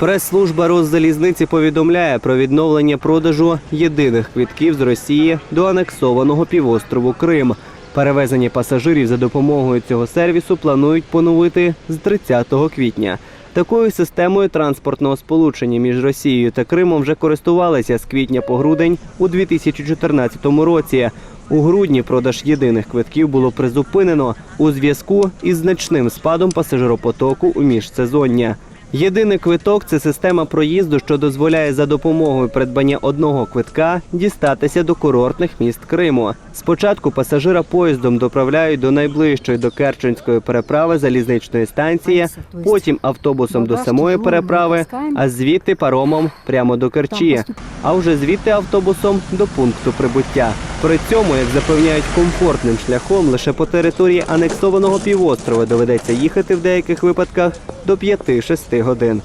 Прес-служба Роззалізниці повідомляє про відновлення продажу єдиних квитків з Росії до анексованого півострову Крим. Перевезення пасажирів за допомогою цього сервісу планують поновити з 30 квітня. Такою системою транспортного сполучення між Росією та Кримом вже користувалися з квітня по грудень у 2014 році. У грудні продаж єдиних квитків було призупинено у зв'язку із значним спадом пасажиропотоку у міжсезоння. Єдиний квиток це система проїзду, що дозволяє за допомогою придбання одного квитка дістатися до курортних міст Криму. Спочатку пасажира поїздом доправляють до найближчої до Керченської переправи залізничної станції, потім автобусом до самої переправи, а звідти паромом прямо до Керчі. А вже звідти автобусом до пункту прибуття. При цьому, як запевняють, комфортним шляхом лише по території анексованого півострова доведеться їхати в деяких випадках до 5-6 годин.